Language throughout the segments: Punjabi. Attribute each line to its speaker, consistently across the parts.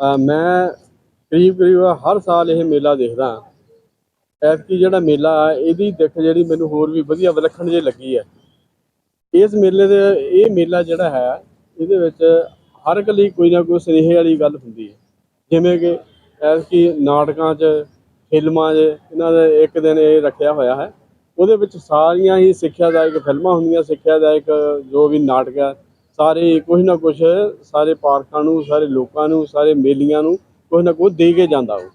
Speaker 1: ਮੈਂ ਕਰੀਬ ਕਰੀਬ ਹਰ ਸਾਲ ਇਹ ਮੇਲਾ ਦੇਖਦਾ ਐਤਕੀ ਜਿਹੜਾ ਮੇਲਾ ਆ, ਇਹਦੀ ਦਿੱਖ ਜਿਹੜੀ ਮੈਨੂੰ ਹੋਰ ਵੀ ਵਧੀਆ ਵਿਲੱਖਣ ਜੇ ਲੱਗੀ ਹੈ। ਇਸ ਮੇਲੇ ਦੇ, ਇਹ ਮੇਲਾ ਜਿਹੜਾ ਹੈ, ਇਹਦੇ ਵਿੱਚ ਹਰ ਇੱਕ ਲਈ ਕੋਈ ਨਾ ਕੋਈ ਸੁਨੇਹੇ ਵਾਲੀ ਗੱਲ ਹੁੰਦੀ ਹੈ। ਜਿਵੇਂ ਕਿ ਐਤਕੀ ਨਾਟਕਾਂ 'ਚ, ਫਿਲਮਾਂ 'ਚ, ਇਹਨਾਂ ਦਾ ਇੱਕ ਦਿਨ ਇਹ ਰੱਖਿਆ ਹੋਇਆ ਹੈ। ਉਹਦੇ ਵਿੱਚ ਸਾਰੀਆਂ ਹੀ ਸਿੱਖਿਆਦਾਇਕ ਫਿਲਮਾਂ ਹੁੰਦੀਆਂ, ਸਿੱਖਿਆਦਾਇਕ ਜੋ ਵੀ ਨਾਟਕ ਹੈ ਸਾਰੇ ਕੁਝ ਨਾ ਕੁਝ ਸਾਰੇ ਪਾਰਕਾਂ ਨੂੰ, ਸਾਰੇ ਲੋਕਾਂ ਨੂੰ, ਸਾਰੇ ਮੇਲੀਆਂ ਨੂੰ ਕੁਝ ਨਾ ਕੁਝ ਦੇ ਕੇ ਜਾਂਦਾ ਉਹ।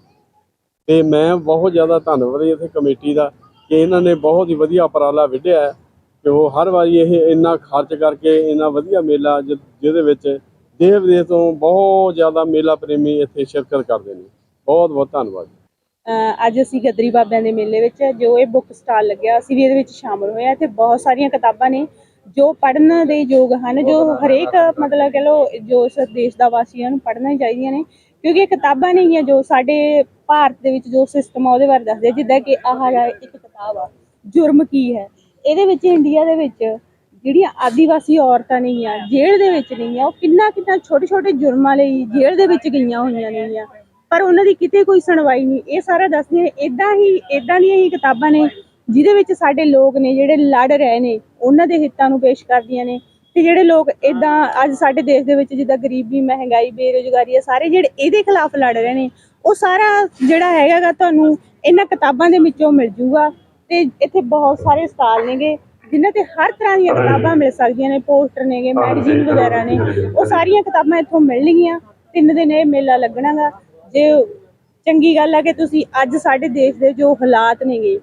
Speaker 1: ਤੇ ਮੈਂ ਬਹੁਤ ਜ਼ਿਆਦਾ ਧੰਨਵਾਦੀ ਇੱਥੇ ਕਮੇਟੀ ਦਾ ਕਿ ਇਹਨਾਂ ਨੇ ਬਹੁਤ ਹੀ ਵਧੀਆ ਉਪਰਾਲਾ ਵਿੱਢਿਆ ਕਿ ਉਹ ਹਰ ਵਾਰੀ ਇਹ ਇੰਨਾ ਖਰਚ ਕਰਕੇ ਇੰਨਾ ਵਧੀਆ ਮੇਲਾ ਜਿਹਦੇ ਵਿੱਚ ਦੇਸ਼ ਵਿਦੇਸ਼ ਤੋਂ ਬਹੁਤ ਜ਼ਿਆਦਾ ਮੇਲਾ ਪ੍ਰੇਮੀ ਇੱਥੇ ਸ਼ਿਰਕਤ ਕਰਦੇ ਨੇ। ਬਹੁਤ ਬਹੁਤ ਧੰਨਵਾਦ
Speaker 2: ਅੱਜ ਅਸੀਂ ਗਦਰੀ ਬਾਬਿਆਂ ਦੇ ਮੇਲੇ ਵਿੱਚ ਜੋ ਇਹ ਬੁੱਕ ਸਟਾਲ ਲੱਗਿਆ, ਅਸੀਂ ਵੀ ਇਹਦੇ ਵਿੱਚ ਸ਼ਾਮਲ ਹੋਏ ਹਾਂ। ਇੱਥੇ ਬਹੁਤ ਸਾਰੀਆਂ ਕਿਤਾਬਾਂ ਨੇ। ਜੋ ਪੜ੍ਹਨ ਦੇ ਯੋਗ ਹਨ ਜੋ ਹਰੇਕ ਮਤਲਬ ਕਹ ਲਓ ਜੋ ਇਸ ਦੇਸ਼ ਦਾ ਵਾਸੀਆਂ ਨੂੰ ਪੜ੍ਹਨਾ ਹੀ ਚਾਹੀਦੀਆਂ ਨੇ ਕਿਉਂਕਿ ਇਹ ਕਿਤਾਬਾਂ ਨਹੀਂ ਹੈ ਜੋ ਸਾਡੇ ਭਾਰਤ ਦੇ ਵਿੱਚ ਜੋ ਸਿਸਟਮ ਆ ਉਹਦੇ ਬਾਰੇ ਦੱਸਦੇ ਆ। ਜਿੱਦਾਂ ਕਿ ਆਹ ਇੱਕ ਕਿਤਾਬ ਆ ਜੁਰਮ ਕੀ ਹੈ ਇਹਦੇ ਵਿੱਚ ਇੰਡੀਆ ਦੇ ਵਿੱਚ ਜਿਹੜੀਆਂ ਆਦੀਵਾਸੀ ਔਰਤਾਂ ਨੇਗੀਆਂ ਜੇਲ੍ਹ ਦੇ ਵਿੱਚ ਨੇਗੀਆਂ ਉਹ ਕਿੰਨਾ ਕਿੰਨਾ ਛੋਟੇ ਛੋਟੇ ਜੁਰਮਾਂ ਲਈ ਜੇਲ੍ਹ ਦੇ ਵਿੱਚ ਗਈਆਂ ਹੋਈਆਂ ਨੇਗੀਆਂ ਪਰ ਉਹਨਾਂ ਦੀ ਕਿਤੇ ਕੋਈ ਸੁਣਵਾਈ ਨਹੀਂ ਇਹ ਸਾਰਾ ਦੱਸਦੀਆਂ ਨੇ ਇਦਾਂ ਹੀ ਇਦਾਂ ਦੀਆਂ ਹੀ ਕਿਤਾਬਾਂ ਨੇ ਜਿਹਦੇ ਵਿੱਚ ਸਾਡੇ ਲੋਕ ਨੇ ਜਿਹੜੇ ਲੜ ਰਹੇ ਨੇ ਉਹਨਾਂ ਦੇ ਹਿੱਤਾਂ ਨੂੰ ਪੇਸ਼ ਕਰਦੀਆਂ ਨੇ। ਤੇ ਜਿਹੜੇ ਲੋਕ ਇਦਾਂ ਅੱਜ ਸਾਡੇ ਦੇਸ਼ ਦੇ ਵਿੱਚ ਜਿੱਦਾਂ ਗਰੀਬੀ ਮਹਿੰਗਾਈ ਬੇਰੁਜ਼ਗਾਰੀ ਆ ਸਾਰੇ ਜਿਹੜੇ ਇਹਦੇ ਖਿਲਾਫ ਲੜ ਰਹੇ ਨੇ ਉਹ ਸਾਰਾ ਜਿਹੜਾ ਹੈਗਾ ਗਾ ਤੁਹਾਨੂੰ ਇਹਨਾਂ ਕਿਤਾਬਾਂ ਦੇ ਵਿੱਚੋਂ ਮਿਲ ਜੂਗਾ। ਤੇ ਇੱਥੇ ਬਹੁਤ ਸਾਰੇ ਸਟਾਲ ਨੇਗੇ ਜਿਨ੍ਹਾਂ ਤੇ ਹਰ ਤਰ੍ਹਾਂ ਦੀਆਂ ਕਿਤਾਬਾਂ ਮਿਲ ਸਕਦੀਆਂ ਨੇ ਪੋਸਟਰ ਨੇਗੇ ਮੈਗਜ਼ੀਨ ਵਗੈਰਾ ਨੇ। ਉਹ ਸਾਰੀਆਂ ਕਿਤਾਬਾਂ ਇੱਥੋਂ ਮਿਲਣਗੀਆਂ। ਤਿੰਨ ਦਿਨ ਇਹ ਮੇਲਾ ਲੱਗਣਾਗਾ। ਜੇ ਚੰਗੀ ਗੱਲ ਆ ਕਿ ਤੁਸੀਂ ਅੱਜ ਸਾਡੇ ਦੇਸ਼ ਦੇ ਜੋ ਹਾਲਾਤ ਨੇਗੇ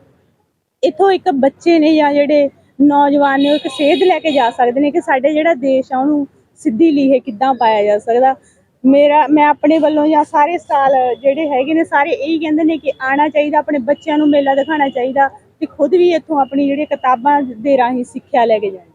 Speaker 2: ਇੱਥੋਂ ਇੱਕ ਬੱਚੇ ਨੇ ਜਾਂ ਜਿਹੜੇ ਨੌਜਵਾਨ ਨੇ ਉਹ ਇੱਕ ਸੇਧ ਲੈ ਕੇ ਜਾ ਸਕਦੇ ਨੇ ਕਿ ਸਾਡੇ ਜਿਹੜਾ ਦੇਸ਼ ਆ, ਉਹਨੂੰ ਸਿੱਧੀ ਲੀਹੇ ਕਿੱਦਾਂ ਪਾਇਆ ਜਾ ਸਕਦਾ। ਮੇਰਾ, ਮੈਂ ਆਪਣੇ ਵੱਲੋਂ ਜਾਂ ਸਾਰੇ ਸਾਲ ਜਿਹੜੇ ਹੈਗੇ ਨੇ, ਸਾਰੇ ਇਹੀ ਕਹਿੰਦੇ ਨੇ ਕਿ ਆਣਾ ਚਾਹੀਦਾ, ਆਪਣੇ ਬੱਚਿਆਂ ਨੂੰ ਮੇਲਾ ਦਿਖਾਉਣਾ ਚਾਹੀਦਾ ਤੇ ਖੁਦ ਵੀ ਇੱਥੋਂ ਆਪਣੀ ਜਿਹੜੀ ਕਿਤਾਬਾਂ ਦੇ ਰਾਹੀਂ ਸਿੱਖਿਆ ਲੈ ਕੇ ਜਾਣੀ